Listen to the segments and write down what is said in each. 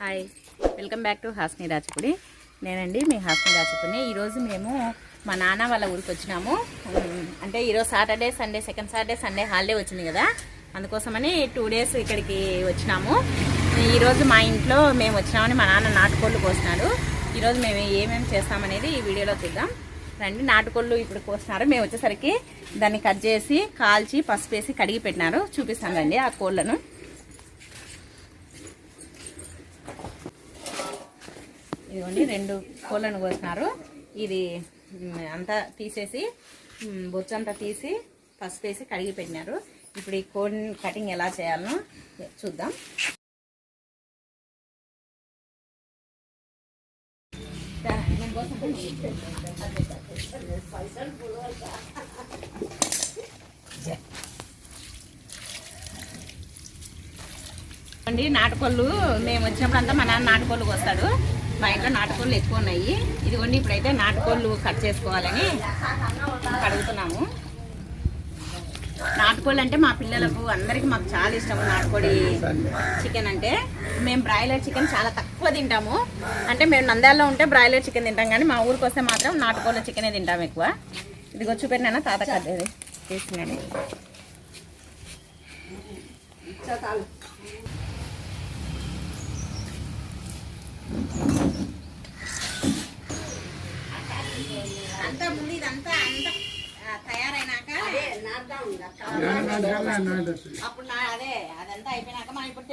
Hi. Welcome back to Hasni Rachapudi నేనండి మీ హాస్ని రాచపుడిని ఈరోజు మేము మా నాన్న వాళ్ళ ఊరికి వచ్చినాము. అంటే ఈరోజు Saturday Sunday second Saturday Sunday holiday వచ్చింది కదా. అందుకోసమని టూ డేస్ ఇక్కడికి వచ్చినాము. ఈరోజు మా ఇంట్లో మేము వచ్చినామని మా నాన్న నాటుకోళ్ళు కోసినాడు. ఈరోజు మేము ఏమేమి చేస్తామనేది ఈ వీడియోలో చూద్దాం. రండి నాటుకోళ్ళు ఇప్పుడు కోస్తున్నారు మేము వచ్చేసరికి దాన్ని కట్ చేసి కాల్చి పసుపు వేసి కడిగి పెట్టినారు. చూపిస్తాను రండి ఆ కోళ్ళను. ఇదిగోండి రెండు కోళ్ళను కోసినారు. ఇది అంతా తీసేసి బొచ్చంతా బొచ్చు అంతా తీసి పసుపు వేసి కడిగి పెట్టినారు. ఇప్పుడు ఈ కోడిని కటింగ్ ఎలా చేయాలనో చూద్దాం. అండి నాటుకోళ్ళు. మేము వచ్చినప్పుడు అంతా మా నాన్న నాటుకోళ్ళు వస్తాడు మా ఇంట్లో నాటుకోళ్ళు ఎక్కువ ఉన్నాయి. ఇదిగోండి ఇప్పుడైతే నాటుకోళ్ళు కట్ చేసుకోవాలని కడుగుతున్నాము నాటుకోళ్ళు అంటే మా పిల్లలకు అందరికీ మాకు చాలా ఇష్టం నాటుకోడి చికెన్ అంటే. మేము బ్రాయిలర్ చికెన్ చాలా తక్కువ తింటాము. అంటే మేము నంద్యాలలో ఉంటే బ్రాయిలర్ చికెన్ తింటాం కానీ మా ఊరికి వస్తే మాత్రం నాటుకోళ్ళ చికెనే తింటాం ఎక్కువ. ఇదిగో చూపెట్టినా తాత కద్దేది తీసుకున్నాను అంతా ముందు ఇదంతా అంతా తయారైనాక అప్పుడు నా అదే అదంతా అయిపోయినాక మనం ఇప్పుడు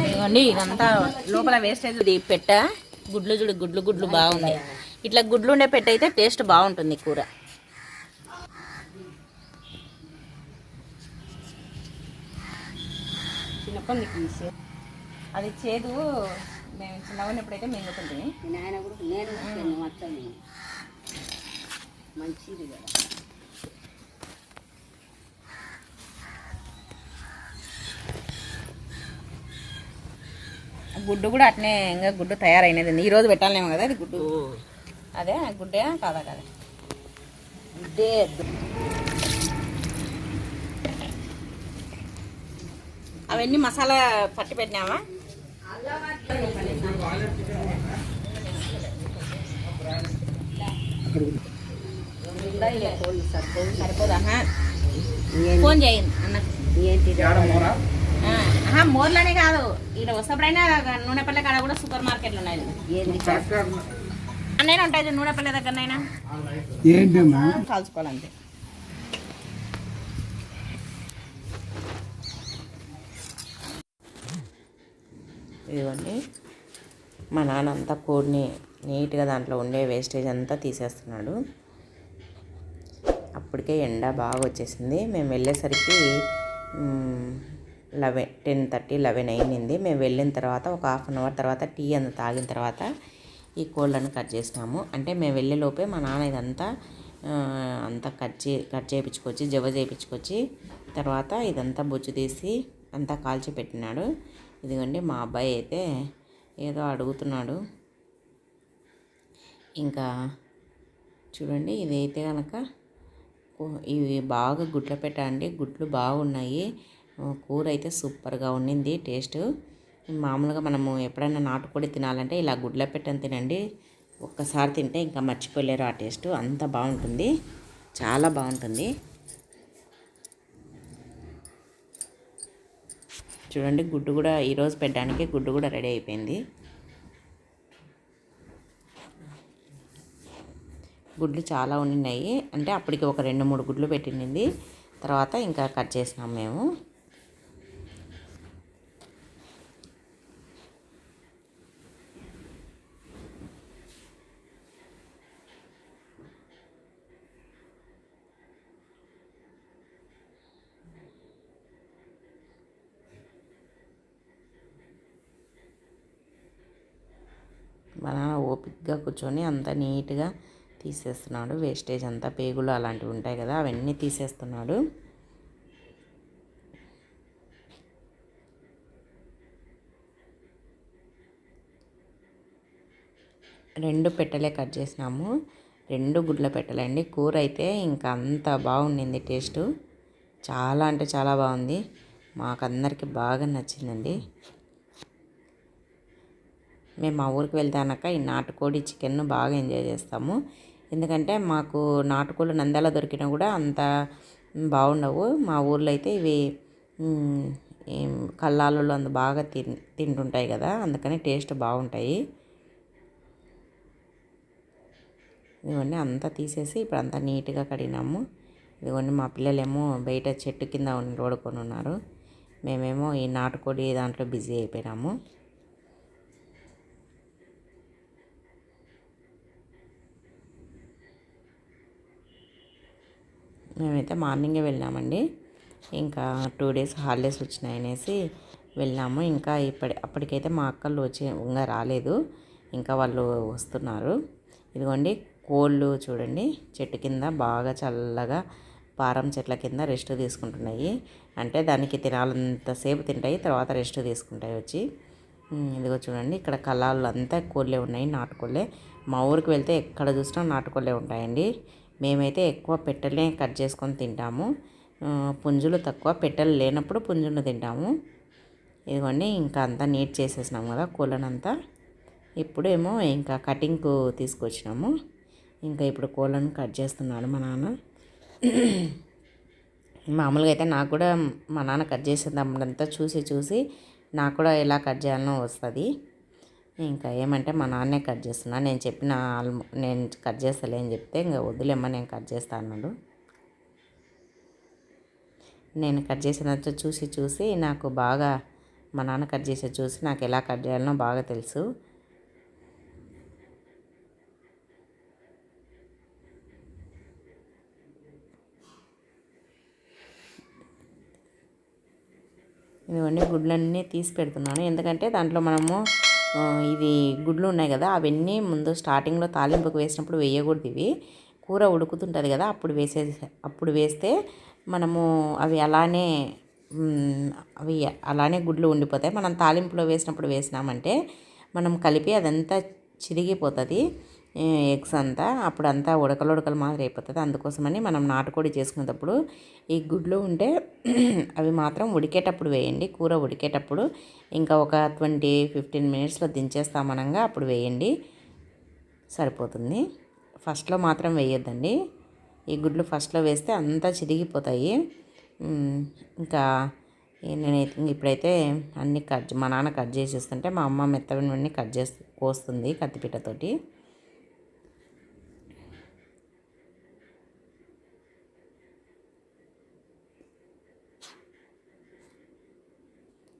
ఇదిగోండి ఇదంతా లోపల వేస్టేజ్ పెట్ట. గుడ్లు చూడు గుడ్లు గుడ్లు బాగుంది ఇట్లా గుడ్లు ఉండే పెట్ట అయితే టేస్ట్ బాగుంటుంది కూర. అది చేదు. మేము చిన్నగా ఉన్నప్పుడైతే మింగుతుంది నాయన కూడా నేను మొత్తం మంచిది కదా. గుడ్డు కూడా అట్నే ఇంకా గుడ్డు తయారైనది ఈ రోజు పెట్టాలేమో కదా అది గుడ్డు. అదే గుడ్డే కాదా కదా. ఇదే అవన్నీ మసాలా పట్టి పెట్టినావా? కోళ్ళు ఫోన్ చేయండి అన్న ఏంటి ఆ, ఆహా, మోర్లోనే కాదు ఇక్కడ వస్తప్పుడైనా నూనెపల్లె కాడ కూడా సూపర్ మార్కెట్లు ఉన్నాయి ఏంది అన్నైనా ఉంటాయి చూడు, నూనె పల్లె దగ్గరనైనా ఏంటమ్మా? కాల్చుకోవాలంతే ఇదిగోండి. మా నాన్న అంతా కోడిని నీట్గా దాంట్లో ఉండే వేస్టేజ్ అంతా తీసేస్తున్నాడు. అప్పటికే ఎండ బాగా వచ్చేసింది. మేము వెళ్ళేసరికి లెవెన్ టెన్ థర్టీ లెవెన్ అయింది. మేము వెళ్ళిన తర్వాత ఒక హాఫ్ అన్ అవర్ తర్వాత టీ అంత తాగిన తర్వాత ఈ కోళ్ళను కట్ చేసినాము. అంటే మేము వెళ్ళే లోపే మా నాన్న ఇదంతా అంతా కట్ చే కట్ చేయించుకొచ్చి జవ చేయించుకొచ్చి తర్వాత ఇదంతా బొచ్చు తీసి అంతా కాల్చి పెట్టినాడు ఇదిగోండి మా అబ్బాయి అయితే ఏదో అడుగుతున్నాడు. ఇంకా చూడండి ఇదైతే కనుక ఇవి బాగా గుడ్ల పెట్టండి. గుడ్లు బాగున్నాయి. కూర అయితే సూపర్గా ఉండింది టేస్ట్. మామూలుగా మనము ఎప్పుడైనా నాటుకోడి తినాలంటే ఇలా గుడ్ల పెట్టని తినండి. ఒక్కసారి తింటే ఇంకా మర్చిపోలేరు ఆ టేస్ట్. అంత బాగుంటుంది. చాలా బాగుంటుంది. చూడండి గుడ్డు కూడా ఈరోజు పెట్టడానికి గుడ్డు కూడా రెడీ అయిపోయింది. గుడ్లు చాలా ఉండినాయి. అంటే అప్పటికి ఒక రెండు మూడు గుడ్లు పెట్టింది తర్వాత ఇంకా కట్ చేసినాం మేము మా నాన్న ఓపిక్గా కూర్చొని అంతా నీట్గా తీసేస్తున్నాడు. వేస్టేజ్ అంతా పేగులు అలాంటివి ఉంటాయి కదా అవన్నీ తీసేస్తున్నాడు. రెండు పెట్టలే కట్ చేసినాము. రెండు గుడ్ల పెట్టలండి కూర అయితే ఇంకా అంత బాగుండింది టేస్ట్. చాలా అంటే చాలా బాగుంది. మాకందరికి బాగా నచ్చిందండి. మేము మా ఊరికి వెళ్తానక ఈ నాటుకోడి చికెన్ను బాగా ఎంజాయ్ చేస్తాము. ఎందుకంటే మాకు నాటుకోళ్ళు నంద్యాల దొరికినా కూడా అంత బాగుండవు. మా ఊర్లో అయితే ఇవి కల్లాలలో అంత బాగా తిన్ తింటుంటాయి కదా అందుకని టేస్ట్ బాగుంటాయి. ఇదిగోండి అంతా తీసేసి ఇప్పుడు అంతా నీట్గా కడిగినాము. ఇదిగోండి మా పిల్లలేమో బయట చెట్టు కింద ఓడుకొని ఉన్నారు. మేమేమో ఈ నాటుకోడి దాంట్లో బిజీ అయిపోయినాము. మేమైతే మార్నింగే వెళ్ళామండి. ఇంకా టూ డేస్ హాలిడేస్ వచ్చినాయనేసి వెళ్ళాము. ఇంకా ఇప్పటి అప్పటికైతే మా అక్కలు వచ్చి ఇంకా రాలేదు. ఇంకా వాళ్ళు వస్తున్నారు. ఇదిగోండి కోళ్ళు చూడండి. చెట్టు కింద బాగా చల్లగా పారం చెట్ల కింద రెస్ట్ తీసుకుంటున్నాయి. అంటే దానికి తినాలంతసేపు తింటాయి తర్వాత రెస్ట్ తీసుకుంటాయి వచ్చి. ఇదిగో చూడండి ఇక్కడ కళ్ళాలు అంతా కోళ్ళే ఉన్నాయి నాటుకోళ్ళే. మా ఊరికి వెళ్తే ఎక్కడ చూసినా నాటుకోళ్ళే ఉంటాయండి. మేమైతే ఎక్కువ పెట్టెలే కట్ చేసుకొని తింటాము. పుంజులు తక్కువ పెట్టెలు లేనప్పుడు పుంజులు తింటాము. ఇదిగోండి ఇంకా అంతా నీట్ చేసేసినాం కదా కోళ్ళనంతా. ఇప్పుడేమో ఇంకా కటింగ్కు తీసుకొచ్చినాము. ఇంకా ఇప్పుడు కోళ్ళను కట్ చేస్తున్నాడు మా నాన్న. మామూలుగా అయితే నాకు కూడా మా నాన్న కట్ చేసేటప్పుడంతా చూసి చూసి నాకు కూడా ఎలా కట్ చేయాలనో వస్తుంది. ఇంకా ఏమంటే మా నాన్నే కట్ చేస్తున్నా. నేను చెప్పిన ఆల్మో నేను కట్ చేస్తలే అని చెప్తే ఇంకా వద్దులేమ్మా నేను కట్ చేస్తా అన్నాడు. నేను కట్ చేసినంత చూసి చూసి నాకు బాగా మా నాన్న కట్ చేసి చూసి నాకు ఎలా కట్ చేయాలనో బాగా తెలుసు. ఇదిగోండి గుడ్లన్నీ తీసి పెడుతున్నాను. ఎందుకంటే దాంట్లో మనము ఇది గుడ్లు ఉన్నాయి కదా అవన్నీ ముందు స్టార్టింగ్లో తాలింపుకు వేసినప్పుడు వేయకూడదు ఇవి. కూర ఉడుకుతుంటుంది కదా అప్పుడు వేసే అప్పుడు వేస్తే మనము అవి అలానే అవి అలానే గుడ్లు ఉండిపోతాయి. మనం తాలింపులో వేసినప్పుడు వేసినామంటే మనం కలిపి అదంతా చిరిగిపోతుంది. ఎగ్స్ అంతా అప్పుడు అంతా ఉడకలు ఉడకలు మాదిరి అయిపోతుంది. అందుకోసమని మనం నాటుకోడి చేసుకునేటప్పుడు ఈ గుడ్లు ఉంటే అవి మాత్రం ఉడికేటప్పుడు వేయండి. కూర ఉడికేటప్పుడు ఇంకా ఒక ట్వంటీ ఫిఫ్టీన్ మినిట్స్లో దించేస్తామనంగా అప్పుడు వేయండి. సరిపోతుంది. ఫస్ట్లో మాత్రం వేయొద్దండి. ఈ గుడ్లు ఫస్ట్లో వేస్తే అంతా చిరిగిపోతాయి. ఇంకా నేనైతే ఇప్పుడైతే అన్నీ కట్ మా నాన్న కట్ చేసేస్తుంటే మా అమ్మ మెత్తవన్నీ కట్ చేసి కోస్తుంది కత్తిపీటతోటి.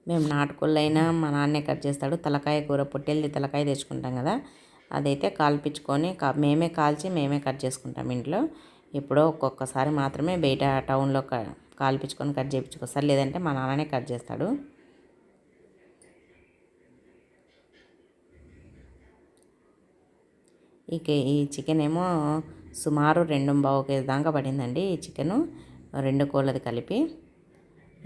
మేము నాటుకోళ్ళైనా మా నాన్నే కట్ చేస్తాడు. తలకాయ కూర పొట్టెల్ది తలకాయ తెచ్చుకుంటాం కదా. అదైతే కాల్పించుకొని కా మేమే కాల్చి మేమే కట్ చేసుకుంటాం ఇంట్లో. ఎప్పుడో ఒక్కొక్కసారి మాత్రమే బయట టౌన్లో క కాల్పించుకొని కట్ చేయించుకొస్తారు లేదంటే మా నాన్ననే కట్ చేస్తాడు. ఇక ఈ చికెన్ ఏమో సుమారు రెండు బావు కేజీ దాకా పడిందండి ఈ చికెను. రెండు కోళ్ళది కలిపి.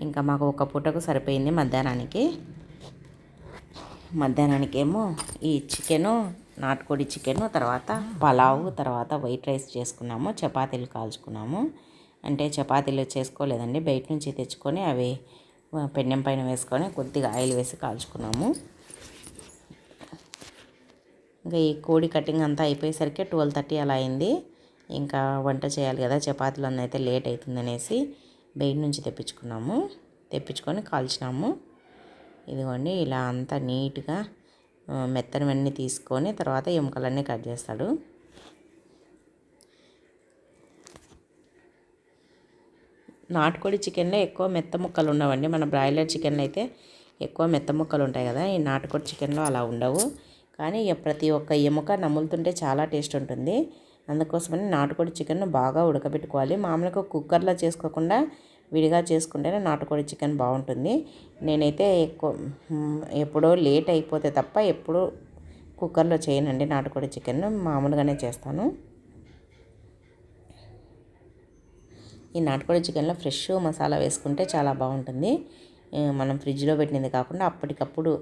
ఇంకా మాకు ఒక పూటకు సరిపోయింది మధ్యాహ్నానికి. మధ్యాహ్నానికి ఏమో ఈ చికెను నాటుకోడి చికెను తర్వాత పలావు తర్వాత వైట్ రైస్ చేసుకున్నాము చపాతీలు కాల్చుకున్నాము. అంటే చపాతీలు చేసుకోలేదండి బయట నుంచి తెచ్చుకొని అవి పెండెం పైన వేసుకొని కొద్దిగా ఆయిల్ వేసి కాల్చుకున్నాము. ఇంకా ఈ కోడి కటింగ్ అంతా అయిపోయేసరికి ట్వెల్వ్ థర్టీ అలా అయింది. ఇంకా వంట చేయాలి కదా చపాతీలు అయితే లేట్ అవుతుందనేసి బయట నుంచి తెప్పించుకున్నాము. తెప్పించుకొని కాల్చినాము. ఇదిగోండి ఇలా అంతా నీట్గా మెత్తనవన్నీ మెత్తనివన్నీ తీసుకొని తర్వాత ఎముకలన్నీ కట్ చేస్తాడు. నాటుకోడి చికెన్లో ఎక్కువ మెత్త ముక్కలు ఉండవండి. మన బ్రాయిలర్ చికెన్లో అయితే ఎక్కువ మెత్త ముక్కలు ఉంటాయి కదా ఈ నాటుకోడి చికెన్లో అలా ఉండవు. కానీ ప్రతి ఒక్క ఎముక నములుతుంటే చాలా టేస్ట్ ఉంటుంది. అందుకోసమని నాటుకోడి చికెన్ను బాగా ఉడకబెట్టుకోవాలి. మామూలుగా కుక్కర్లో చేసుకోకుండా విడిగా చేసుకుంటేనే నాటుకోడి చికెన్ బాగుంటుంది. నేనైతే ఎక్కువ ఎప్పుడో లేట్ అయిపోతే తప్ప ఎప్పుడూ కుక్కర్లో చేయనండి నాటుకోడి చికెన్ మామూలుగానే చేస్తాను. ఈ నాటుకోడి చికెన్లో ఫ్రెష్ మసాలా వేసుకుంటే చాలా బాగుంటుంది. మనం ఫ్రిడ్జ్లో పెట్టినది కాకుండా అప్పటికప్పుడు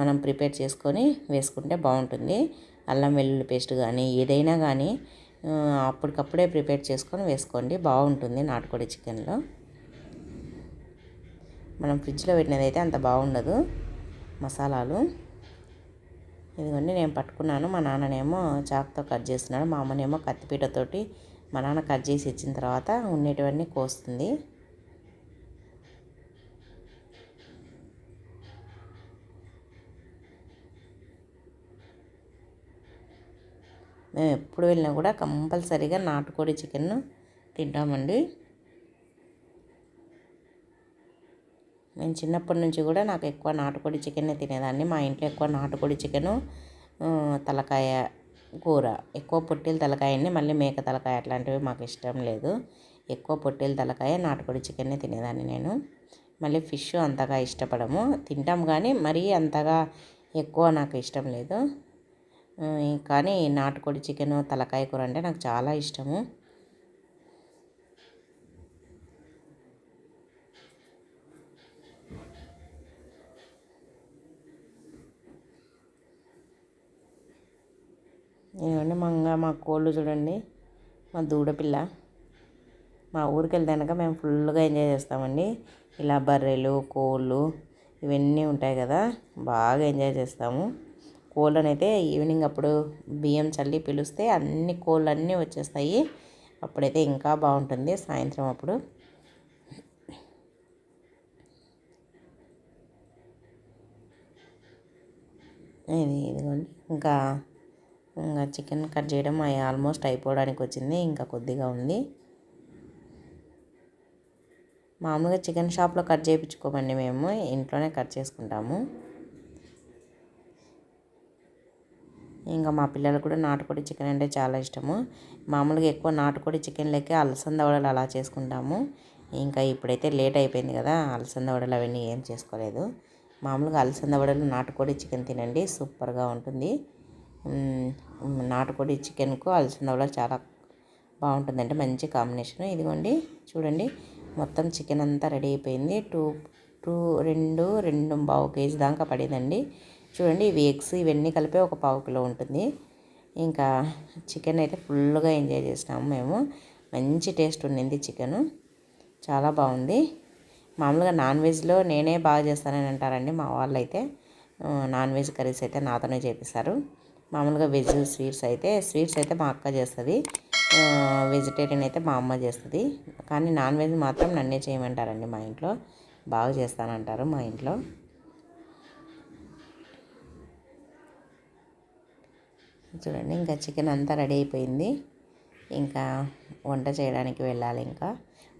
మనం ప్రిపేర్ చేసుకొని వేసుకుంటే బాగుంటుంది. అల్లం వెల్లుల్లి పేస్ట్ కానీ ఏదైనా కానీ అప్పటికప్పుడే ప్రిపేర్ చేసుకొని వేసుకోండి. బాగుంటుంది నాటుకోడి చికెన్లో. మనం ఫ్రిడ్జ్లో పెట్టినదైతే అంత బాగుండదు మసాలాలు. ఇదిగోండి నేను పట్టుకున్నాను. మా నాన్ననేమో చాకుతో కట్ చేస్తున్నాడు. మా అమ్మనేమో కత్తిపీటతోటి మా నాన్న కట్ చేసి ఇచ్చిన తర్వాత ఉండేటివన్నీ కోస్తుంది. మేము ఎప్పుడు వెళ్ళినా కూడా కంపల్సరీగా నాటుకోడి చికెన్ తింటామండి. నేను చిన్నప్పటి నుంచి కూడా నాకు ఎక్కువ నాటుకోడి చికెనే తినేదాన్ని. మా ఇంట్లో ఎక్కువ నాటుకోడి చికెను తలకాయ కూర. ఎక్కువ పొట్టేలు తలకాయని మళ్ళీ మేక తలకాయ అట్లాంటివి మాకు ఇష్టం లేదు. ఎక్కువ పొట్టేలు తలకాయ నాటుకోడి చికెన్నే తినేదాన్ని నేను. మళ్ళీ ఫిష్ అంతగా ఇష్టపడము. తింటాం కానీ మరీ అంతగా ఎక్కువ నాకు ఇష్టం లేదు. కానీ నాటుకోడి చికెన్ తలకాయ కూర అంటే నాకు చాలా ఇష్టము. ఇదిగోండి మంగ మా కోళ్ళు చూడండి మా దూడపిల్ల మా ఊరికి వెళ్తాక మేము ఫుల్గా ఎంజాయ్ చేస్తామండి. ఇలా బర్రెలు కోళ్ళు ఇవన్నీ ఉంటాయి కదా బాగా ఎంజాయ్ చేస్తాము. కోళ్ళనైతే ఈవినింగ్ అప్పుడు బియ్యం చల్లి పిలిస్తే అన్ని కోళ్ళు అన్నీ వచ్చేస్తాయి. అప్పుడైతే ఇంకా బాగుంటుంది సాయంత్రం అప్పుడు. ఇది ఇదిగోండి. ఇంకా ఇంకా చికెన్ కట్ చేయడం ఆల్మోస్ట్ అయిపోవడానికి వచ్చింది. ఇంకా కొద్దిగా ఉంది. మామూలుగా చికెన్ షాప్లో కట్ చేయించుకోమండి మేము. ఇంట్లోనే కట్ చేసుకుంటాము. ఇంకా మా పిల్లలు కూడా నాటుకోడి చికెన్ అంటే చాలా ఇష్టము. మామూలుగా ఎక్కువ నాటుకోడి చికెన్ లెక్క అలసంద వడలు అలా చేసుకుంటాము. ఇంకా ఇప్పుడైతే లేట్ అయిపోయింది కదా అలసంద వడలు అవన్నీ ఏం చేసుకోలేదు. మామూలుగా అలసంద వడలు నాటుకోడి చికెన్ తినండి సూపర్గా ఉంటుంది. నాటుకోడి చికెన్కు అలసంద వడలు చాలా బాగుంటుందంటే మంచి కాంబినేషన్. ఇదిగోండి చూడండి మొత్తం చికెన్ అంతా రెడీ అయిపోయింది. టూ టూ రెండు రెండు బావు కేజీ దాకా పడిందండి. చూడండి ఇవి ఎగ్స్ ఇవన్నీ కలిపి ఒక పావు కిలో ఉంటుంది. ఇంకా చికెన్ అయితే ఫుల్గా ఎంజాయ్ చేసినాము మేము. మంచి టేస్ట్ ఉండింది చికెను. చాలా బాగుంది. మామూలుగా నాన్ వెజ్లో నేనే బాగా చేస్తానని అంటారండి మా వాళ్ళు అయితే నాన్ వెజ్ కర్రీస్ అయితే నాతోనే చేపిస్తారు. మామూలుగా వెజ్ స్వీట్స్ అయితే స్వీట్స్ అయితే మా అక్క చేస్తుంది. వెజిటేరియన్ అయితే మా అమ్మ చేస్తుంది. కానీ నాన్ వెజ్ మాత్రం నన్నే చేయమంటారండి మా ఇంట్లో. బాగా చేస్తానంటారు మా ఇంట్లో. చూడండి ఇంకా చికెన్ అంతా రెడీ అయిపోయింది. ఇంకా వంట చేయడానికి వెళ్ళాలి ఇంకా.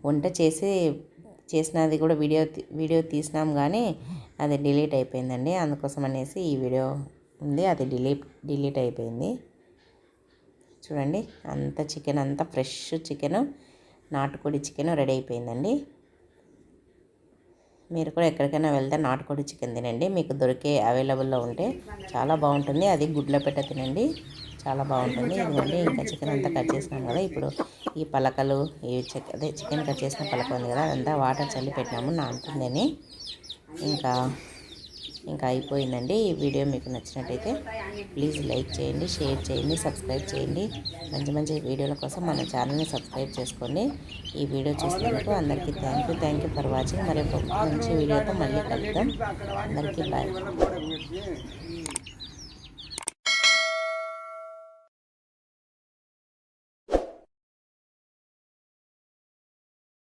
వంట చేసి చేసినది కూడా వీడియో వీడియో తీసినాం కానీ అది డిలీట్ అయిపోయిందండి. అందుకోసం అనేసి ఈ వీడియో ఉంది అది డిలీట్ డిలీట్ అయిపోయింది. చూడండి అంత చికెన్ అంతా ఫ్రెష్ చికెను నాటుకోడి చికెన్ రెడీ అయిపోయిందండి. మీరు కూడా ఎక్కడికైనా వెళ్తే నాటుకోడి చికెన్ తినండి. మీకు దొరికే అవైలబుల్లో ఉంటే చాలా బాగుంటుంది. అది గుడ్ల పెట్ట తినండి. చాలా బాగుంటుంది. ఇదిగోండి ఇంకా చికెన్ అంతా కట్ చేసినాం కదా. ఇప్పుడు ఈ పలకలు ఈ చిక్ అదే చికెన్ కట్ చేసిన పలక ఉంది కదా. అదంతా వాటర్ చల్లి పెట్టినాము. నానుతుందని ఇంకా ఇంకా అయిపోయిందండి ఈ వీడియో మీకు నచ్చినట్టయితే ప్లీజ్ లైక్ చేయండి షేర్ చేయండి సబ్స్క్రైబ్ చేయండి. మంచి మంచి వీడియోల కోసం మన ఛానల్ని సబ్స్క్రైబ్ చేసుకోండి. ఈ వీడియో చూసినందుకు అందరికీ thank you thank you for watching మరి ఒక మంచి వీడియోతో మళ్ళీ కలుద్దాం. అందరికీ బాయ్